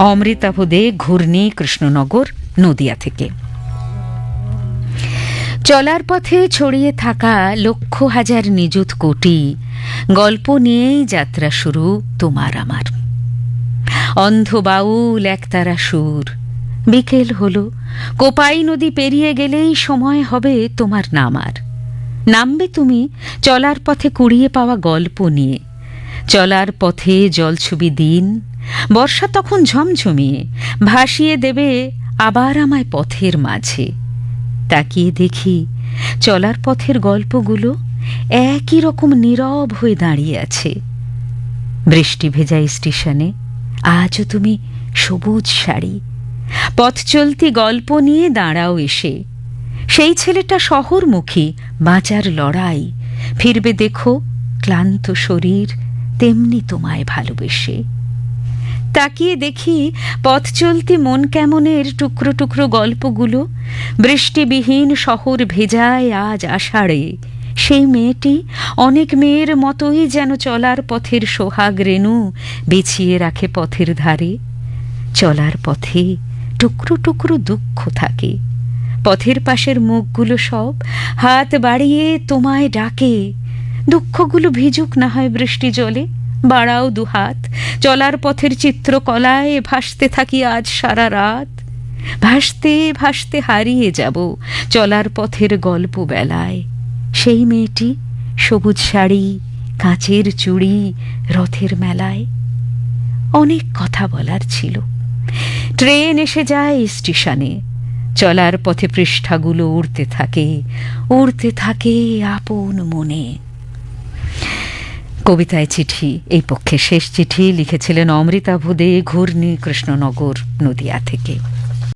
অমৃতাভদে ঘূর্ণি কৃষ্ণনগর, নদিয়া থেকে। চলার পথে ছড়িয়ে থাকা লক্ষ হাজার নিযুত কোটি, গল্প নিয়েই যাত্রা শুরু তোমার আমার। অন্ধ বাউল একতারা সুর, বিকেল হলো, কোপাই নদী পেরিয়ে গেলেই সময় হবে তোমার নামার। নামবে তুমি চলার পথে কুড়িয়ে পাওয়া গল্প নিয়ে, চলার পথে জলছবি দিন বর্ষা তখন ঝমঝমিয়ে ভাসিয়ে দেবে আবার আমায় পথের মাঝে। তাকিয়ে দেখি চলার পথের গল্পগুলো একই রকম নীরব হয়ে দাঁড়িয়ে আছে। বৃষ্টি ভেজা স্টেশনে, আজও তুমি সবুজ শাড়ি। পথ চলতি গল্প নিয়ে দাঁড়াও এসে। সেই ছেলেটা শহরমুখী, বাঁচার লড়াই। ফিরবে দেখো, ক্লান্ত শরীর তেমনি তোমায় ভালোবেসে। তাকিয়ে দেখি পথ চলতি মন কেমনের টুকরো টুকরো গল্পগুলো। বৃষ্টিবিহীন শহর ভেজায় আজ আষাঢ়ে। সেই মেয়েটি অনেক মেয়ের মতোই যেন চলার পথের সোহাগ রেণু বিছিয়ে রাখে পথের ধারে। চলার পথে টুকরো টুকরো দুঃখ থাকে। পথের পাশের মুখগুলো সব হাত বাড়িয়ে তোমায় ডাকে। দুঃখগুলো ভিজুক না হয় বৃষ্টি জলে। বাড়াও দুহাত। চলার পথের চিত্রকলায় ভাসতে থাকি আজ সারা রাত। ভাসতে ভাসতে হারিয়ে যাব চলার পথের গল্প বেলায়। সেই মেয়েটি সবুজ শাড়ি, কাঁচের চুড়ি, রথের মেলায়। অনেক কথা বলার ছিল। ট্রেন এসে যায় স্টেশনে। চলার পথে পৃষ্ঠাগুলো উড়তে থাকে উড়তে থাকে আপন মনে। কবিতায় চিঠি এই পক্ষে শেষ চিঠি লিখেছিলেন অমৃতা ভুদে ঘূর্ণি কৃষ্ণনগর নদিয়া থেকে।